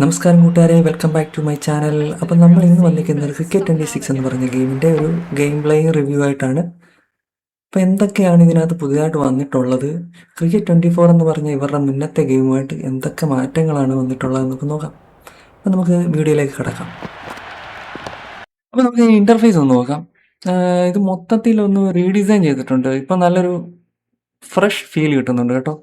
നമസ്കാരം കൂട്ടുകാരെ welcome back to my channel അപ്പം നമ്മൾ ഇന്ന് വന്നിരിക്കുന്നത് ക്രിക്കറ്റ് ട്വന്റി സിക്സ് എന്ന് പറഞ്ഞ ഗെയിമിന്റെ ഒരു ഗെയിം പ്ലേ റിവ്യൂ ആയിട്ടാണ്. അപ്പോൾ എന്തൊക്കെയാണ് ഇതിനകത്ത് പുതിയതായിട്ട് വന്നിട്ടുള്ളത്? ക്രിക്കറ്റ് ട്വന്റി ഫോർ എന്ന് പറഞ്ഞ ഇവരുടെ മുന്നത്തെ ഗെയിമുമായിട്ട് എന്തൊക്കെ മാറ്റങ്ങളാണ് വന്നിട്ടുള്ളത് നമുക്ക് നോക്കാം. അപ്പം നമുക്ക് വീഡിയോയിലേക്ക് കിടക്കാം. അപ്പോൾ നമുക്ക് ഇന്റർഫേസ് ഒന്ന് നോക്കാം. ഇത് മൊത്തത്തിൽ ഒന്ന് റീഡിസൈൻ ചെയ്തിട്ടുണ്ട്. ഇപ്പം നല്ലൊരു ഫ്രഷ് ഫീൽ കിട്ടുന്നുണ്ട് കേട്ടോ.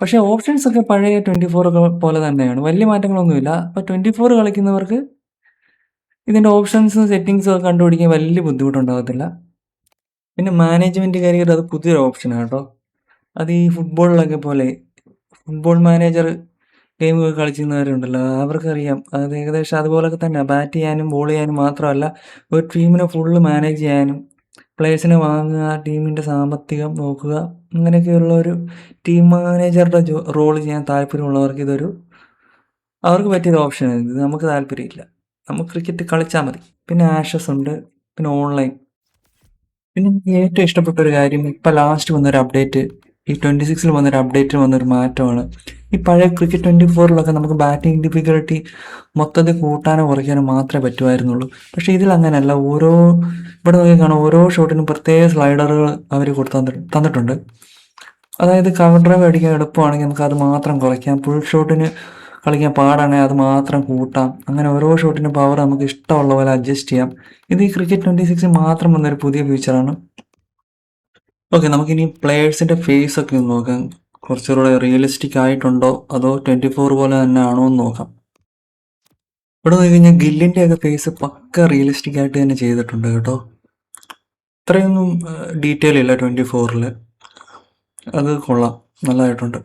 പക്ഷേ ഓപ്ഷൻസ് ഒക്കെ പഴയ ട്വന്റി ഫോർ ഒക്കെ പോലെ തന്നെയാണ്. വലിയ മാറ്റങ്ങളൊന്നുമില്ല. അപ്പൊ ട്വന്റി ഫോർ കളിക്കുന്നവർക്ക് ഇതിന്റെ ഓപ്ഷൻസും സെറ്റിങ്സും ഒക്കെ കണ്ടുപിടിക്കാൻ വലിയ ബുദ്ധിമുട്ടുണ്ടാകത്തില്ല. പിന്നെ മാനേജ്മെന്റ് കരിയർ അത് പുതിയൊരു ഓപ്ഷനാണ് കേട്ടോ. അത് ഈ ഫുട്ബോളിലൊക്കെ പോലെ ഫുട്ബോൾ മാനേജർ ഗെയിം ഒക്കെ കളിച്ചിരുന്നവരുണ്ടല്ലോ. അവർക്കറിയാം. അത് ഏകദേശം അതുപോലൊക്കെ തന്നെ ബാറ്റ് ചെയ്യാനും ബോൾ ചെയ്യാനും മാത്രമല്ല ഒരു ടീമിനെ ഫുള്ള് മാനേജ് ചെയ്യാനും പ്ലേയേഴ്സിനെ വാങ്ങുക ടീമിന്റെ സാമ്പത്തികം നോക്കുക അങ്ങനെയൊക്കെയുള്ള ഒരു ടീം മാനേജറുടെ ജോ റോൾ ചെയ്യാൻ താല്പര്യമുള്ളവർക്ക് ഇതൊരു അവർക്ക് പറ്റിയൊരു ഓപ്ഷനാണ് ഇത് നമുക്ക് താല്പര്യമില്ല. നമുക്ക് ക്രിക്കറ്റ് കളിച്ചാൽ മതി. പിന്നെ ആഷസ് ഉണ്ട് പിന്നെ ഓൺലൈൻ പിന്നെ ഏറ്റവും ഇഷ്ടപ്പെട്ട ഒരു കാര്യം ഇപ്പം ലാസ്റ്റ് വന്നൊരു അപ്ഡേറ്റ് ഈ ട്വന്റി സിക്സിൽ വന്നൊരു അപ്ഡേറ്റിൽ വന്നൊരു മാറ്റമാണ്. ഈ പഴയ ക്രിക്കറ്റ് ട്വന്റി ഫോറിലൊക്കെ നമുക്ക് ബാറ്റിംഗ് ഡിഫിക്കൽട്ടി മൊത്തത്തിൽ കൂട്ടാനോ കുറയ്ക്കാനോ മാത്രമേ പറ്റുമായിരുന്നുള്ളൂ പക്ഷേ ഇതിൽ അങ്ങനെയല്ല ഓരോ ഇവിടെ നോക്കി കാണാം ഓരോ ഷോട്ടിനും പ്രത്യേക സ്ലൈഡറുകൾ അവർ കൊടുത്ത് തന്നിട്ടുണ്ട്. അതായത് കവർ ഡ്രൈവ് അടിക്കാൻ എളുപ്പമാണെങ്കിൽ നമുക്ക് അത് മാത്രം കുറയ്ക്കാം ഫുൾ ഷോട്ടിന് കളിക്കാൻ പാടാണെങ്കിൽ അത് മാത്രം കൂട്ടാം. അങ്ങനെ ഓരോ ഷോട്ടിന്റെ പവർ നമുക്ക് ഇഷ്ടമുള്ള പോലെ അഡ്ജസ്റ്റ് ചെയ്യാം. ഇത് ഈ ക്രിക്കറ്റ് ട്വന്റി സിക്സിൽ മാത്രം വന്നൊരു പുതിയ ഫീച്ചറാണ് ഓക്കെ നമുക്കിനി പ്ലേയേഴ്സിന്റെ ഫേസ് ഒക്കെ ഒന്ന് നോക്കാം. കുറച്ചുകൂടെ റിയലിസ്റ്റിക് ആയിട്ടുണ്ടോ? അതോ ട്വന്റി ഫോർ പോലെ തന്നെ ആണോ എന്ന് നോക്കാം. ഇവിടെ നോക്കി കഴിഞ്ഞാൽ ഗില്ലിന്റെ ഒക്കെ ഫേസ് പക്ക റിയലിസ്റ്റിക് ആയിട്ട് തന്നെ ചെയ്തിട്ടുണ്ട് കേട്ടോ. ഇത്രയൊന്നും ഡീറ്റെയിൽ ഇല്ല ട്വന്റി ഫോറിൽ അത് കൊള്ളാം. നല്ലതായിട്ടുണ്ട്.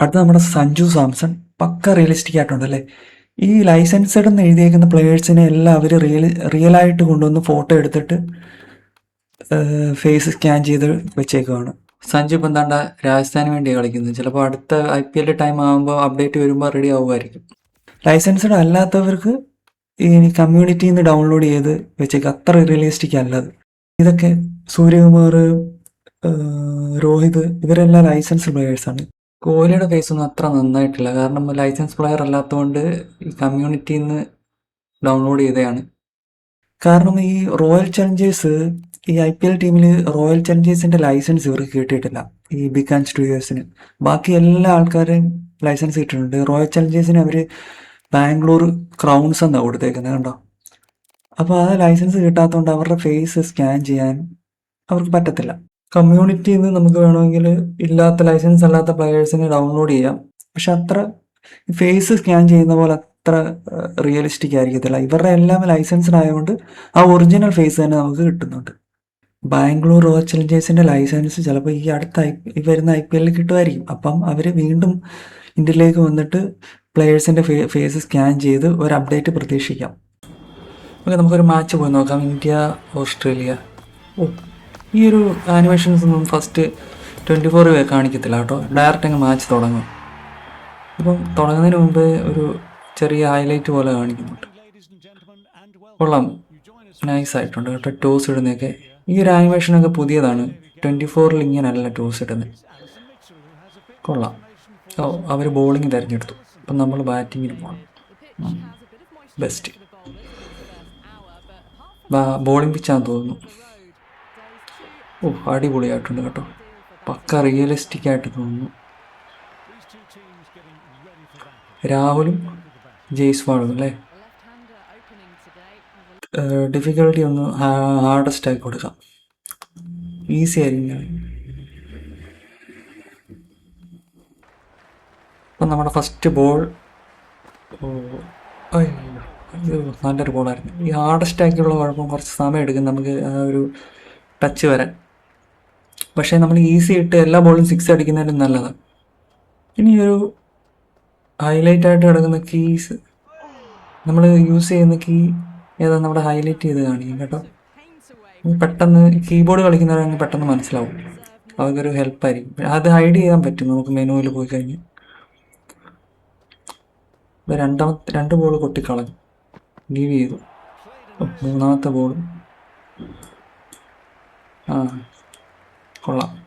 അടുത്ത നമ്മുടെ സഞ്ജു സാംസൺ. പക്ക റിയലിസ്റ്റിക് ആയിട്ടുണ്ട് അല്ലേ? ഈ ലൈസൻസഡ് എന്ന് എഴുതിയേക്കുന്ന പ്ലേയേഴ്സിനെ എല്ലാം അവർ റിയൽ ആയിട്ട് കൊണ്ടുവന്ന് ഫോട്ടോ എടുത്തിട്ട് ഫേസ് സ്കാൻ ചെയ്ത് വെച്ചേക്കുവാണ്. സഞ്ജു ഇപ്പം എന്താണ്ട രാജസ്ഥാന് വേണ്ടി കളിക്കുന്നത്. ചിലപ്പോൾ അടുത്ത ഐ പി എൽ ടൈം ആകുമ്പോൾ അപ്ഡേറ്റ് വരുമ്പോൾ റെഡി ആവുമായിരിക്കും. ലൈസൻസഡ് അല്ലാത്തവർക്ക് ഈ കമ്മ്യൂണിറ്റിയിൽ നിന്ന് ഡൗൺലോഡ് ചെയ്ത് വെച്ചേക്കും. അത്ര റിയലിസ്റ്റിക് അല്ലത് ഇതൊക്കെ സൂര്യകുമാർ രോഹിത് ഇവരെല്ലാം ലൈസൻസ് ആണ്. കോഹ്ലിയുടെ കേസ് ഒന്നും അത്ര നന്നായിട്ടില്ല. കാരണം ലൈസൻസ് പ്ലെയർ അല്ലാത്തതുകൊണ്ട് ഈ കമ്മ്യൂണിറ്റിയിൽ നിന്ന് ഡൗൺലോഡ് ചെയ്തതാണ്. കാരണം ഈ റോയൽ ചലഞ്ചേഴ്സ് ഈ ഐ പി എൽ ടീമിൽ റോയൽ ചലഞ്ചേഴ്സിന്റെ ലൈസൻസ് ഇവർക്ക് കിട്ടിയിട്ടില്ല. ഈ ബിഗ് ആൻഡ് സ്റ്റുഡിയോസിന് ബാക്കി എല്ലാ ആൾക്കാരും ലൈസൻസ് കിട്ടിയിട്ടുണ്ട്. റോയൽ ചലഞ്ചേഴ്സിന് അവർ ബാംഗ്ലൂർ ക്രൗൺസ് എന്നാണ് കൊടുത്തേക്കുന്നത് കണ്ടോ? അപ്പോൾ ആ ലൈസൻസ് കിട്ടാത്തതുകൊണ്ട് അവരുടെ ഫേസ് സ്കാൻ ചെയ്യാൻ അവർക്ക് പറ്റത്തില്ല. കമ്മ്യൂണിറ്റിയിൽ നിന്ന് നമുക്ക് വേണമെങ്കിൽ ഇല്ലാത്ത ലൈസൻസ് അല്ലാത്ത പ്ലെയേഴ്സിനെ ഡൗൺലോഡ് ചെയ്യാം. പക്ഷെ അത്ര ഫേസ് സ്കാൻ ചെയ്യുന്ന പോലെ അത്ര റിയലിസ്റ്റിക് ആയിരിക്കത്തില്ല. ഇവരുടെ എല്ലാം ലൈസൻസ്ഡ് ആയതുകൊണ്ട് ആ ഒറിജിനൽ ഫേസ് തന്നെ നമുക്ക് കിട്ടുന്നുണ്ട്. ബാംഗ്ലൂർ റോയൽ ചലഞ്ചേഴ്സിന്റെ ലൈസൻസ് ചിലപ്പോൾ ഈ അടുത്ത ഐ വരുന്ന ഐ പി എല്ലിൽ കിട്ടുമായിരിക്കും. അപ്പം അവർ വീണ്ടും ഇന്ത്യയിലേക്ക് വന്നിട്ട് പ്ലെയേഴ്സിന്റെ ഫേസ് സ്കാൻ ചെയ്ത് ഒരു അപ്ഡേറ്റ് പ്രതീക്ഷിക്കാം. ഓക്കെ നമുക്കൊരു മാച്ച് പോയി നോക്കാം. India Australia. ഓ ഈ ഒരു ആനിമേഷൻസ് ഒന്നും ഫസ്റ്റ് ട്വന്റി ഫോർ കാണിക്കത്തില്ല കേട്ടോ. ഡയറക്റ്റ് അങ്ങ് മാച്ച് തുടങ്ങും. ഇപ്പം തുടങ്ങുന്നതിന് മുമ്പ് ഒരു ചെറിയ ഹൈലൈറ്റ് പോലെ കാണിക്കുന്നുണ്ട്. കൊള്ളാം. നൈസ് ആയിട്ടുണ്ട് കേട്ടോ ടോസ് ഇടുന്നതൊക്കെ. ഈ ഒരു ആനിമേഷനൊക്കെ പുതിയതാണ്. ട്വന്റി ഫോറിൽ ഇങ്ങനെയല്ല ടോസ് ഇടുന്നത് കൊള്ളാം. ഓ അവർ ബോളിംഗ് തിരഞ്ഞെടുത്തു. അപ്പം നമ്മൾ ബാറ്റിങ്ങിന് പോകണം ബെസ്റ്റ് ബോളിംഗ് പിച്ചാന്ന് തോന്നുന്നു. ഓ അടിപൊളിയായിട്ടുണ്ട് കേട്ടോ. പക്ക റിയലിസ്റ്റിക് ആയിട്ട് തോന്നുന്നു. രാഹുലും ജയ്സ്വാളും അല്ലേ? ഡിഫിക്കൽട്ടി ഒന്ന് ഹാർഡസ്റ്റ് ആക്കി കൊടുക്കാം. ഈസി ആയിരിക്കും. അപ്പം നമ്മുടെ ഫസ്റ്റ് ബോൾ ഓ അയ്യോ. നല്ലൊരു ബോളായിരുന്നു ഈ ഹാർഡസ്റ്റ് ആക്കിയുള്ള കുഴപ്പം കുറച്ച് സമയം എടുക്കും നമുക്ക് ആ ഒരു ടച്ച് വരാൻ. പക്ഷേ നമ്മൾ ഈസി ഇട്ട് എല്ലാ ബോളും സിക്സ് അടിക്കുന്നതിലും നല്ലതാണ് ഇനി ഒരു ഹൈലൈറ്റ് ആയിട്ട് കിടക്കുന്ന കീസ് നമ്മൾ യൂസ് ചെയ്യുന്ന കീ ഏതാ നമ്മുടെ ഹൈലൈറ്റ് ചെയ്ത് കാണിക്കും കേട്ടോ. പെട്ടെന്ന് കീബോർഡ് കളിക്കുന്നവരാണെങ്കിൽ പെട്ടെന്ന് മനസ്സിലാവും. അവർക്കൊരു ഹെൽപ്പായിരിക്കും അത് ഹൈഡ് ചെയ്യാൻ പറ്റും നമുക്ക് മെനുവിൽ പോയി കഴിഞ്ഞ് രണ്ടാമത്തെ രണ്ട് ബോൾ കൊട്ടിക്കളഞ്ഞു. ഗീവ് ചെയ്തു. മൂന്നാമത്തെ ബോളും ആ കൊള്ളാം.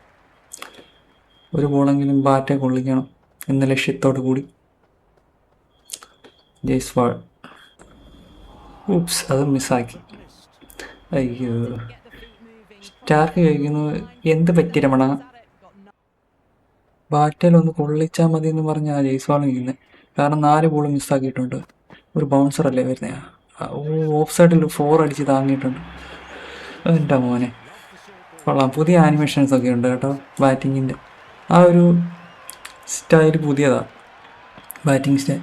ഒരു ബോളെങ്കിലും ബാറ്റെ കൊള്ളിക്കണം എന്ന ലക്ഷ്യത്തോടു കൂടി. ജയ്സ്വാൾ. ഉപ്സ് അത് മിസ്സാക്കി അയ്യോ. സ്റ്റാർക്ക് ചോദിക്കുന്നു എന്ത് പറ്റി രമണ? ബാറ്റയിൽ ഒന്ന് കൊള്ളിച്ചാൽ മതി എന്ന് പറഞ്ഞാൽ ജയ്സ്വാൾ നിൽക്കുന്നത് കാരണം നാല് ബോൾ മിസ്സാക്കിയിട്ടുണ്ട് ഒരു ബൗൺസർ അല്ലേ വരുന്നതാണ് ഓഫ് സൈഡിൽ ഫോർ അടിച്ച് താങ്ങിയിട്ടുണ്ട്. എന്റെ മോനെ? കൊള്ളാം. പുതിയ ആനിമേഷൻസ് ഒക്കെ ഉണ്ട് കേട്ടോ ബാറ്റിങ്ങിന്റെ ആ ഒരു സ്റ്റൈൽ പുതിയതാണ് ബാറ്റിംഗ് സ്റ്റൈൽ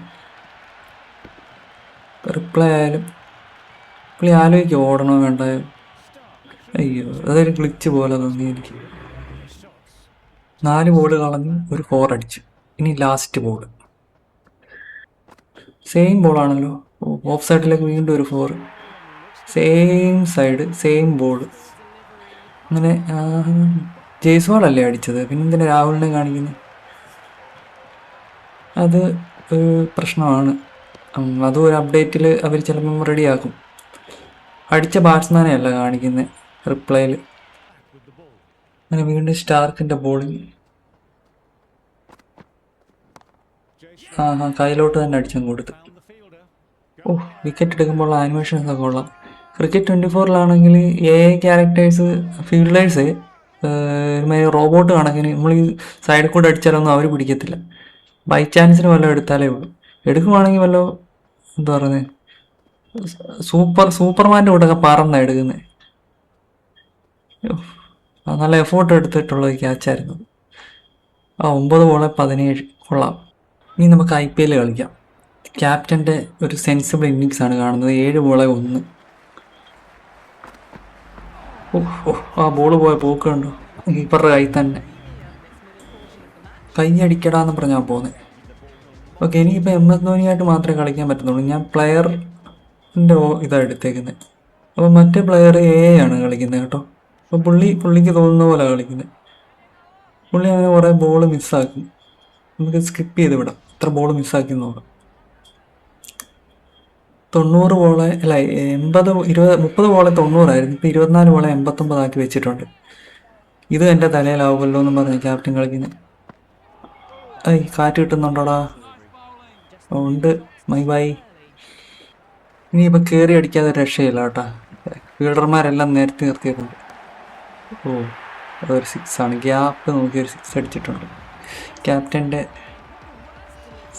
റിപ്ലൈ ആയാലും പുള്ളി ആലോചിക്കും ഓടണോ വേണ്ടായോ അയ്യോ അതൊരു ക്ലിച്ച് പോലെ തോന്നി എനിക്ക്. നാല് ബോൾ കളഞ്ഞ് ഒരു ഫോർ അടിച്ചു. ഇനി ലാസ്റ്റ് ബോൾ സെയിം ബോളാണല്ലോ ഓഫ് സൈഡിലേക്ക് വീണ്ടും ഒരു four same side same ball അങ്ങനെ ജയ്സ്വാൾ അല്ലേ അടിച്ചത്? പിന്നെ എന്തിനാ രാഹുലിനെ കാണിക്കുന്നത് അത് പ്രശ്നമാണ്. അതും ഒരു അപ്ഡേറ്റിൽ അവർ ചിലപ്പം റെഡിയാക്കും അടിച്ച ബാറ്റ്സ്മാനെ അല്ല കാണിക്കുന്നത് റിപ്ലൈയിൽ അങ്ങനെ വീണ്ടും സ്റ്റാർക്കിന്റെ ബോളിങ് ആ ആ കയ്യിലോട്ട് തന്നെ അടിച്ചങ്ങ് കൊടുത്തു. ഓ വിക്കറ്റ് എടുക്കുമ്പോൾ ആനിമേഷൻ ഒക്കെ കൊള്ളാം. ക്രിക്കറ്റ് ട്വന്റി ഫോറിലാണെങ്കിൽ എ ക്യാരക്ടേഴ്സ് ഫീൽഡേഴ്സ് ഒരുമാതിരി റോബോട്ട് കണക്കിന് നമ്മൾ ഈ സൈഡിൽ കൂടെ അടിച്ചാലൊന്നും അവർ പിടിക്കത്തില്ല. ബൈ ചാൻസിന് വല്ലതും എടുത്താലേ ഉള്ളൂ. എടുക്കുവാണെങ്കിൽ വല്ല എന്താ പറയുന്നത് സൂപ്പർ സൂപ്പർമാന്റെ കൂടെയൊക്കെ പറന്നാ എടുക്കുന്നത് നല്ല എഫോർട്ട് എടുത്തിട്ടുള്ള ക്യാച്ചായിരുന്നു ആ ഒമ്പത് ബോളെ പതിനേഴ് കൊള്ളാം. ഇനി നമുക്ക് ഐ പി എൽ കളിക്കാം. ക്യാപ്റ്റന്റെ ഒരു സെൻസിബിൾ ഇന്നിങ്സ് ആണ് കാണുന്നത്. ഏഴ് ബോളെ ഒന്ന്. ഓ ഓ ആ ബോൾ പോയ പോക്ക് കണ്ടോ? കീപ്പറുടെ കൈ തന്നെ. കഴിഞ്ഞ അടിക്കടാന്ന് പറഞ്ഞാൽ പോകുന്നത് ഓക്കെ എനിക്കിപ്പോൾ എം എസ് ധോനിയായിട്ട് മാത്രമേ കളിക്കാൻ പറ്റുന്നുള്ളൂ ഞാൻ പ്ലെയറിന്റെ ഇതാണ് എടുത്തേക്കുന്നത് അപ്പോൾ മറ്റേ പ്ലെയർ എ ആണ് കളിക്കുന്നത് കേട്ടോ. അപ്പോൾ പുള്ളി പുള്ളിക്ക് തോന്നുന്ന പോലെ കളിക്കുന്നത് പുള്ളി അങ്ങനെ കുറേ ബോൾ മിസ്സാക്കും നമുക്ക് സ്കിപ്പ് ചെയ്ത് വിടാം. എത്ര ബോൾ മിസ്സാക്കി നോക്കാം തൊണ്ണൂറ് വോളെ അല്ല എൺപത് ഇരുപത് മുപ്പത് ബോൾ തൊണ്ണൂറായിരുന്നു. ഇപ്പം ഇരുപത്തിനാല് ബോളെ എൺപത്തൊമ്പതാക്കി വെച്ചിട്ടുണ്ട്. ഇത് എന്റെ തലയിലാവുമല്ലോ എന്ന് പറഞ്ഞ് ക്യാപ്റ്റൻ കളിക്കുന്നു. ഐ കാറ്റ് കിട്ടുന്നുണ്ടോടാ? ഉണ്ട്. മൈ ബൈ. ഇനിയിപ്പോൾ കയറി അടിക്കാതെ രക്ഷയില്ല കേട്ടോ. ഫീൽഡർമാരെല്ലാം നേരത്തെ നിർത്തിയിട്ടുണ്ട്. ഓ അതൊരു സിക്സ് ആണ്. ഗ്യാപ്പ് നോക്കി ഒരു സിക്സ് അടിച്ചിട്ടുണ്ട്. ക്യാപ്റ്റന്റെ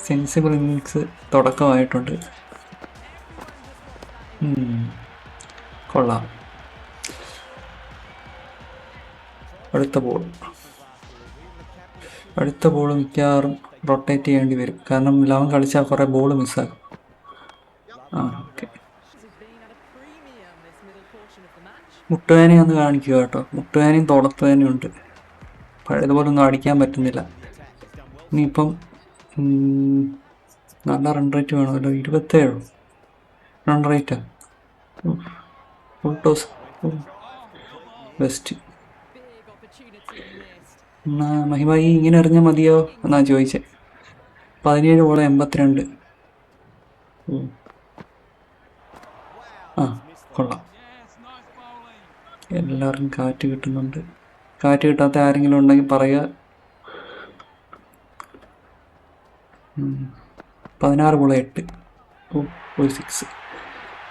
സെൻസിബിൾ ഇന്നിങ്സ് തുടക്കമായിട്ടുണ്ട്. കൊള്ളാം. അടുത്ത ബോൾ അടുത്ത ബോൾ മിക്കവാറും റൊട്ടേറ്റ് ചെയ്യേണ്ടി വരും. കാരണം ലവൻ കളിച്ചാൽ കുറേ ബോൾ മിസ്സാകും ആ ഓക്കെ മുട്ടുവേനെ ഒന്ന് കാണിക്കുക കേട്ടോ. മുട്ടുവേനയും തുളത്തുവേനയും ഉണ്ട്. പഴയതുപോലെ ഒന്നും അടിക്കാൻ പറ്റുന്നില്ല. ഇനിയിപ്പം നല്ല റൺ റേറ്റ് വേണമല്ലോ. ഇരുപത്തേഴോ? റൺ റേറ്റാ ഫുൾ ടോസ് ബെസ്റ്റ് എന്നാ മഹിമായി ഇങ്ങനെ അറിഞ്ഞാൽ മതിയോ? എന്നാ ചോദിച്ചേ. പതിനേഴ് ഓളം എൺപത്തിരണ്ട്. ആ കൊള്ളാം. എല്ലാവർക്കും കാറ്റ് കിട്ടുന്നുണ്ട്. കാറ്റ് കിട്ടാത്ത ആരെങ്കിലും ഉണ്ടെങ്കിൽ പറയുക. പതിനാറ് ബോൾ എട്ട്. ഓ ഒരു സിക്സ്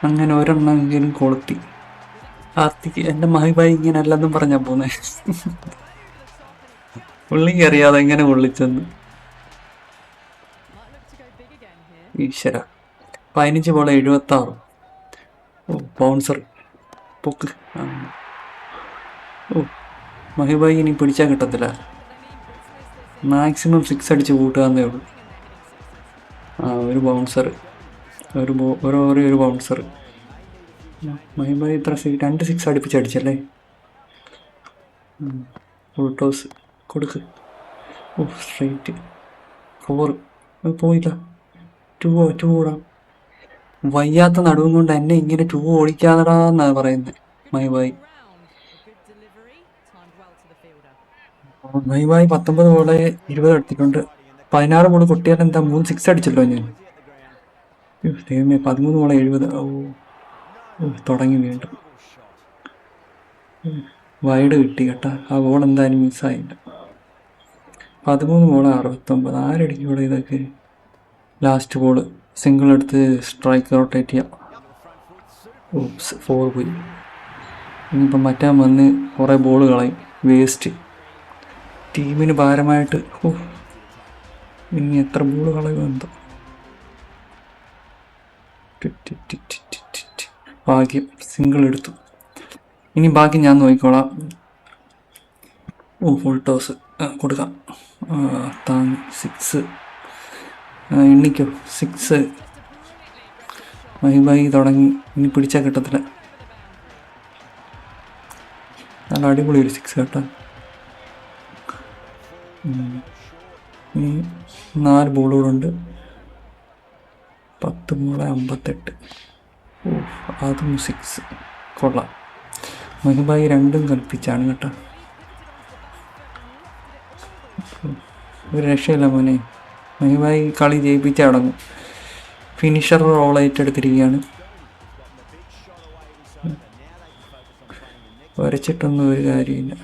അങ്ങനെ ഒരെണ്ണമെങ്കിലും കൊളുത്തി. ആർത്തിക്ക് എന്റെ മഹിബായി ഇങ്ങനെ അല്ലെന്നും പറഞ്ഞാൽ പോന്നെ. പുള്ളിക്ക് അറിയാതെ എങ്ങനെ പൊള്ളിച്ചെന്ന് ഈശ്വര. പതിനഞ്ച് ബോൾ എഴുപത്തി ആറ് ഓ ബൗൺസർ പൊക്ക്. ഓ മഹിബായി ഇനി പിടിച്ചാൽ കിട്ടത്തില്ല. മാക്സിമം സിക്സ് അടിച്ച് കൂട്ടുകയെന്നേ ഉള്ളൂ. ആ ഒരു ബൗൺസർ ഒരു ബോ ഒരു ഓവറിൽ ഒരു ബൗൺസർ മഹിബായി ഇത്ര സി രണ്ട് സിക്സ് അടുപ്പിച്ച് അടിച്ചല്ലേ? ഫുൾ ടോസ് കൊടുക്ക്. ഓ സ്ട്രൈറ്റ് ഫോർ പോയില്ല ടു ടു ഓടാം. വയ്യാത്ത നടുവും കൊണ്ട് എന്നെ ഇങ്ങനെ ടു ഓടിക്കാതെടാ എന്നാ പറയുന്നത് മഹിബായി മഹിബായി പത്തൊമ്പത് ബോളെ ഇരുപത് എടുത്തിട്ടുണ്ട്. പതിനാറ് ബോൾ കൊട്ടിയാൽ എന്താ മൂന്ന് സിക്സ് അടിച്ചല്ലോ ഞാൻ. ദൈവമേ പതിമൂന്ന് ബോളെ എഴുപത്. ഓ തുടങ്ങി വീണ്ടും. വൈഡ് കിട്ടി കേട്ടാ. ആ ബോൾ എന്തായാലും മിസ്സായില്ല പതിമൂന്ന് ബോൾ അറുപത്തൊമ്പത്. ആരടിക്കും ഇവിടെ ഇതൊക്കെ? ലാസ്റ്റ് ബോൾ സിംഗിൾ എടുത്ത് സ്ട്രൈക്ക് റൊട്ടേറ്റ് ചെയ്യാം. ഫോർ പോയി. ഇനിയിപ്പം മറ്റാൻ വന്ന് കുറേ ബോൾ കളയും. വേസ്റ്റ് ടീമിന് ഭാരമായിട്ട് ഓ ഇനി എത്ര ബോൾ കളയും ഭാഗ്യം സിംഗിൾ എടുത്തു. ഇനി ബാക്കി ഞാൻ നോക്കിക്കോളാം. ഓ ഫുൾ ടോസ് കൊടുക്കാം. താൻ സിക്സ് എണ്ണിക്കോ. സിക്സ് മഹിബായി തുടങ്ങി. ഇനി പിടിച്ചാൽ കിട്ടത്തില്ല. നല്ല അടിപൊളി ഒരു സിക്സ് കേട്ടോ ഇനി നാല് ബോളുകളുണ്ട് പത്ത് മൂന്ന് അമ്പത്തെട്ട്. ഓ അതും സിക്സ് കൊള്ളാം. മഹിബായി രണ്ടും കൽപ്പിച്ചാണ് കേട്ടോ. ഒരു രക്ഷയില്ല മോനെ. മഹിബായി കളി ജയിപ്പിച്ച് അടങ്ങും. Finisher role ഏറ്റെടുത്തിരിക്കുകയാണ്. വരച്ചിട്ടൊന്നും ഒരു കാര്യമില്ല.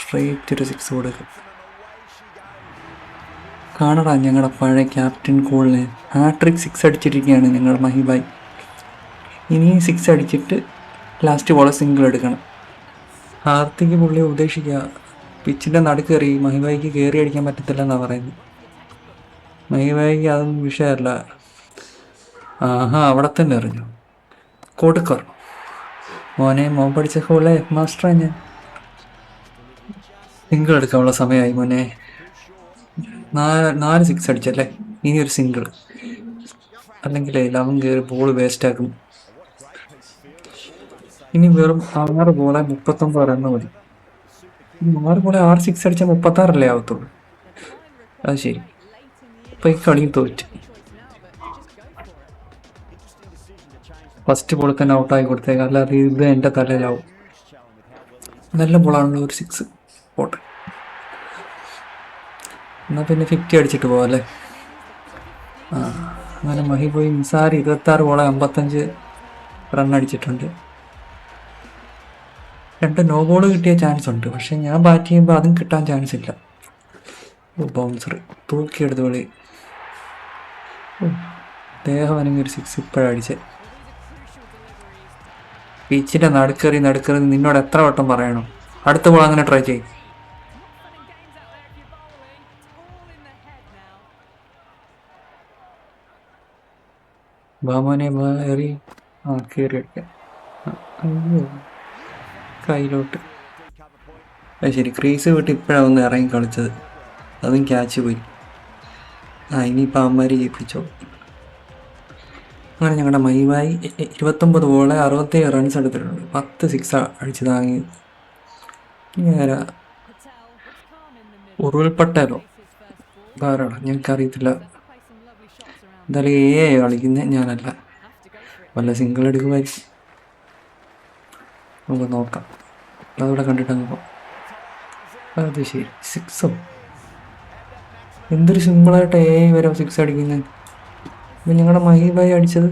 സ്ട്രേറ്റ് ഒരു സിക്സ് കൊടുക്കും. കാണടാ ഞങ്ങളുടെ പഴയ ക്യാപ്റ്റൻ കൂളിനെ. ഹാട്രിക് സിക്സ് അടിച്ചിരിക്കുകയാണ് ഞങ്ങളുടെ മഹിബായ്. ഇനിയും സിക്സ് അടിച്ചിട്ട് ലാസ്റ്റ് ബോളെ സിംഗിൾ എടുക്കണം. ഹാർത്തിക്ക് പുള്ളി ഉപദേശിക്കുക പിച്ചിന്റെ നടുക്കേറി മഹിബായിക്ക് കയറി അടിക്കാൻ പറ്റത്തില്ല എന്നാണ് പറയുന്നത്. മഹിബായിക്ക് അതൊന്നും വിഷയമല്ല. ആഹാ അവിടെ തന്നെ എറിഞ്ഞു. കൊടുക്കർ മോനെ മോൻ പഠിച്ച ഹോളെ മാസ്റ്ററാണ് ഞാൻ. സിംഗിൾ എടുക്കാനുള്ള സമയമായി മോനെ. നാല് നാല് സിക്സ് അടിച്ചല്ലേ? ഇനി ഒരു സിംഗിൾ അല്ലെങ്കിൽ ലവൻ കയറി ബോൾ വേസ്റ്റ് ആക്കും. ഇനി വെറും ആറ് ബോളെ മുപ്പത്തൊമ്പത് റണ്ണ് മതി. ആറ് ബോളെ ആറ് സിക്സ് അടിച്ചാൽ മുപ്പത്താറല്ലേ ആവത്തുള്ളൂ? അത് ശരി. അപ്പൊ ഈ കളിയും തോറ്റ്. ഫസ്റ്റ് ബോൾ തന്നെ ഔട്ടായി കൊടുത്തേക്കാം. അല്ലാതെ ഇത് എന്റെ തലയിലാവും. നല്ല ബോളാണല്ലോ ഒരു സിക്സ് പോട്ടെ. എന്നാൽ പിന്നെ ഫിഫ്റ്റി അടിച്ചിട്ട് പോവാം അല്ലേ? ആ മഹി പോയി നിസാർ ഇരുപത്താറ് ബോളെ അമ്പത്തഞ്ച് റൺ അടിച്ചിട്ടുണ്ട്. രണ്ട് നോ ബോൾ കിട്ടിയ ചാൻസ് ഉണ്ട്. പക്ഷെ ഞാൻ ബാറ്റ് ചെയ്യുമ്പോൾ അതും കിട്ടാൻ ചാൻസ് ഇല്ല. ബൗൺസർ തൂക്കിയെടുത്ത് കളി. ദേഹം അനങ്ങി ഒരു സിക്സ് ഇപ്പോഴാണ് അടിച്ചത് പിച്ചിന്റെ നടുക്കറി നടുക്കറി നിന്നോട് എത്ര വട്ടം പറയണം? അടുത്ത ബോൾ അങ്ങനെ ട്രൈ ചെയ്യും. ബാമോനെ ബാ എറി ആ കയറി അയ്യോ. കയ്യിലോട്ട്. അത് ശരി. ക്രീസ് വിട്ട് ഇപ്പോഴാണ് ഒന്ന് ഇറങ്ങി കളിച്ചത്. അതും ക്യാച്ച് പോയി. ആ ഇനിയിപ്പോൾ അമ്മമാരി ജയിപ്പിച്ചോ. അങ്ങനെ ഞങ്ങളുടെ മൈവായി ഇരുപത്തൊമ്പത് ബോളെ അറുപത്തേഴ് റൺസ് എടുത്തിട്ടുണ്ട്. പത്ത് സിക്സ് അടിച്ച് താങ്ങി. ഇനി ആരാ? ഉരുൾപട്ടലോ ധാരാളം ഞങ്ങൾക്കറിയത്തില്ല. എന്തായാലും എ കളിക്കുന്നത് ഞാനല്ല. വല്ല സിംഗിൾ എടുക്കുമായിരിക്കും. നമുക്ക് നോക്കാം. അതവിടെ കണ്ടിട്ട് അങ്ങ് പോകാം അത് ശരി. സിക്സോ എന്തൊരു സിമ്പിളായിട്ട് എ വരെ സിക്സ് അടിക്കുന്നത് ഇപ്പം ഞങ്ങളുടെ മഹിബായി അടിച്ചത്.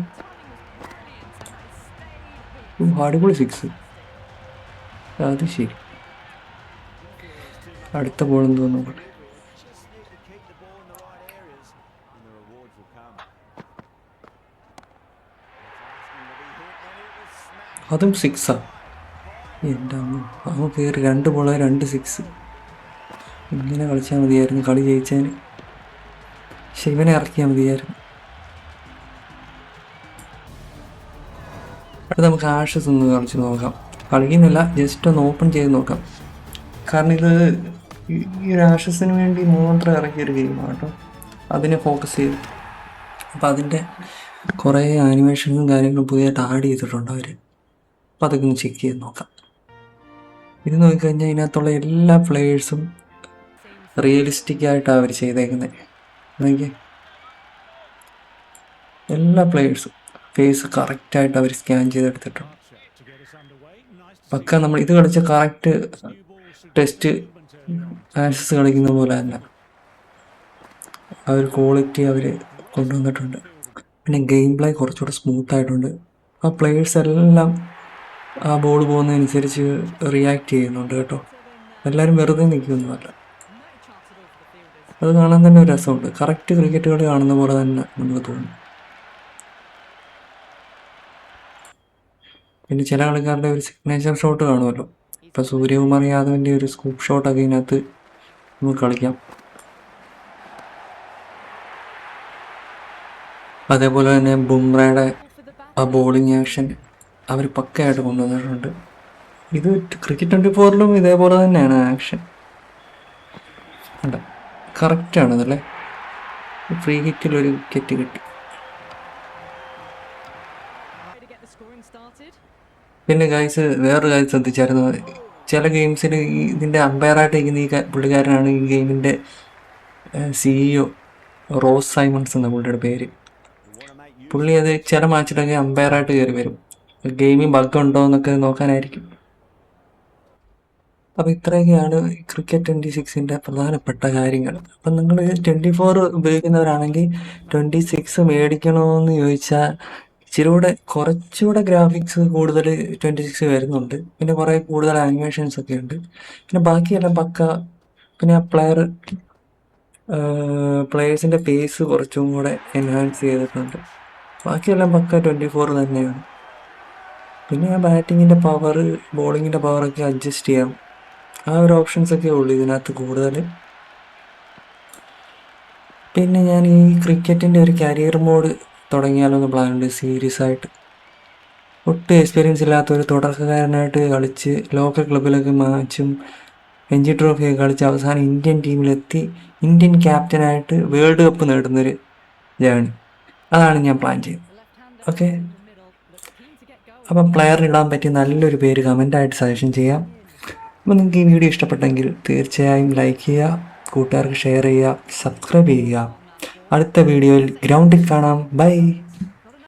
ഓ, അടിപൊളി സിക്സ് അത് ശരി. അടുത്ത ബോൾ തോന്നുന്നു. അതും സിക്സാ എന്റെ അമ്മ അവൻ കയറി രണ്ട് ബോളെ രണ്ട് സിക്സ് ഇങ്ങനെ കളിച്ചാൽ മതിയായിരുന്നു കളി ജയിച്ചതിന്. പക്ഷെ ഇവനെ ഇറക്കിയാൽ മതിയായിരുന്നു. അടുത്ത നമുക്ക് ആഷസ് ഒന്ന് കളിച്ച് നോക്കാം. കളിക്കുന്നില്ല ജസ്റ്റ് ഒന്ന് ഓപ്പൺ ചെയ്ത് നോക്കാം. കാരണം ഇത് ഈ- ഈ ഒരു ആഷസിന് വേണ്ടി മാത്രം ഇറക്കിയൊരു ഗെയിമാണ് കേട്ടോ. അതിനെ ഫോക്കസ് ചെയ്ത്. അപ്പോൾ അതിന്റെ കുറേ ആനിമേഷനും കാര്യങ്ങളും പുതിയതായിട്ട് ആഡ് ചെയ്തിട്ടുണ്ട് അവർ അപ്പം അതൊക്കെ ചെക്ക് ചെയ്ത് നോക്കാം. ഇത് നോക്കിക്കഴിഞ്ഞാൽ ഇതിനകത്തുള്ള എല്ലാ പ്ലെയേഴ്സും റിയലിസ്റ്റിക് ആയിട്ടാണ് അവർ ചെയ്തേക്കുന്നത് നോക്കിയേ. എല്ലാ പ്ലെയേഴ്സും ഫേസ് കറക്റ്റായിട്ട് അവർ സ്കാൻ ചെയ്തെടുത്തിട്ടുണ്ട്. പക്ക നമ്മൾ ഇത് കളിച്ച കറക്റ്റ് ടെസ്റ്റ് ആക്സസ് കളിക്കുന്ന പോലെ തന്നെ ആ ഒരു ക്വാളിറ്റി അവർ കൊണ്ടുവന്നിട്ടുണ്ട്. പിന്നെ ഗെയിം പ്ലേ കുറച്ചുകൂടെ സ്മൂത്ത് ആയിട്ടുണ്ട്. ആ പ്ലെയേഴ്സ് എല്ലാം ആ ബോൾ പോകുന്നതനുസരിച്ച് റിയാക്ട് ചെയ്യുന്നുണ്ട് കേട്ടോ. എല്ലാവരും വെറുതെ നിൽക്കുന്നതല്ല. അത് കാണാൻ തന്നെ ഒരു രസമുണ്ട്. കറക്റ്റ് ക്രിക്കറ്റ് കാണുന്ന പോലെ തന്നെ നമുക്ക് തോന്നുന്നു പിന്നെ ചില കളിക്കാരുടെ ഒരു സിഗ്നേച്ചർ ഷോട്ട് കാണുമല്ലോ. ഇപ്പം സൂര്യകുമാർ യാദവിന്റെ ഒരു സ്കൂപ്പ് ഷോട്ടൊക്കെ ഇതിനകത്ത് നമുക്ക് കളിക്കാം. അതേപോലെ തന്നെ ബുംറയുടെ ആ ബോളിംഗ് ആക്ഷൻ അവർ പക്കയായിട്ട് കൊണ്ടുവന്നിട്ടുണ്ട്. ഇത് ക്രിക്കറ്റ് ട്വന്റി ഫോറിലും ഇതേപോലെ തന്നെയാണ് ആക്ഷൻ അല്ല കറക്റ്റാണ് അതല്ലേ ഫ്രീ ഹിറ്റിൽ ഒരു വിക്കറ്റ് കിട്ടി. പിന്നെ ഗായ്സ് വേറൊരു കാര്യം ശ്രദ്ധിച്ചായിരുന്നു. ചില ഗെയിംസിൽ ഇതിന്റെ അമ്പയറായിട്ട് ഇരിക്കുന്ന ഈ പുള്ളിക്കാരനാണ് ഈ ഗെയിമിന്റെ സിഇഒ റോസ് സൈമൺസ് എന്ന പുള്ളിയുടെ പേര്. പുള്ളി അത് ചില മാച്ചിലൊക്കെ അമ്പയറായിട്ട് കയറി വരും. ഗെയിമിൽ ബഗ് ഉണ്ടോ എന്നൊക്കെ നോക്കാനായിരിക്കും. അപ്പോൾ ഇത്രയൊക്കെയാണ് ക്രിക്കറ്റ് ട്വന്റി സിക്സിന്റെ പ്രധാനപ്പെട്ട കാര്യങ്ങൾ. അപ്പം നിങ്ങൾ ട്വന്റി ഫോർ ഉപയോഗിക്കുന്നവരാണെങ്കിൽ ട്വന്റി സിക്സ് മേടിക്കണമെന്ന് ചോദിച്ചാൽ ഇച്ചിരി കൂടെ കുറച്ചുകൂടെ ഗ്രാഫിക്സ് കൂടുതൽ ട്വന്റി സിക്സ് വരുന്നുണ്ട്. പിന്നെ കുറേ കൂടുതൽ ആനിമേഷൻസ് ഒക്കെ ഉണ്ട്. പിന്നെ ബാക്കിയെല്ലാം പക്ക പിന്നെ പ്ലെയർ പ്ലെയേഴ്സിന്റെ പേസ് കുറച്ചും കൂടെ എൻഹാൻസ് ചെയ്തിട്ടുണ്ട്. ബാക്കിയെല്ലാം പക്ക ട്വന്റി ഫോർ തന്നെയാണ്. പിന്നെ ബാറ്റിങ്ങിന്റെ പവർ ബോളിങ്ങിന്റെ പവറൊക്കെ അഡ്ജസ്റ്റ് ചെയ്യാം. ആ ഒരു ഓപ്ഷൻസൊക്കെ ഉള്ളൂ ഇതിനകത്ത് കൂടുതൽ. പിന്നെ ഞാൻ ഈ ക്രിക്കറ്റിന്റെ ഒരു കരിയർ മോഡ് തുടങ്ങിയാലൊന്ന് പ്ലാൻ ഉണ്ട് സീരിയസ് ആയിട്ട്. ഒട്ടും എക്സ്പീരിയൻസ് ഇല്ലാത്ത ഒരു തുടക്കക്കാരനായിട്ട് കളിച്ച് ലോക്കൽ ക്ലബിലൊക്കെ മാച്ചും രഞ്ജി ട്രോഫിയൊക്കെ കളിച്ച് അവസാനം ഇന്ത്യൻ ടീമിലെത്തി ഇന്ത്യൻ ക്യാപ്റ്റനായിട്ട് വേൾഡ് കപ്പ് നേടുന്നൊരു ജേണി അതാണ് ഞാൻ പ്ലാൻ ചെയ്യുന്നത്. ഓക്കെ അപ്പം പ്ലെയറിന് ഇടാൻ പറ്റിയ നല്ലൊരു പേര് കമന്റായിട്ട് സജഷൻ ചെയ്യാം. അപ്പോൾ നിങ്ങൾക്ക് ഈ വീഡിയോ ഇഷ്ടപ്പെട്ടെങ്കിൽ തീർച്ചയായും ലൈക്ക് ചെയ്യുക കൂട്ടുകാർക്ക് ഷെയർ ചെയ്യുക സബ്സ്ക്രൈബ് ചെയ്യുക. അടുത്ത വീഡിയോയിൽ ഗ്രൗണ്ടിൽ കാണാം. ബൈ.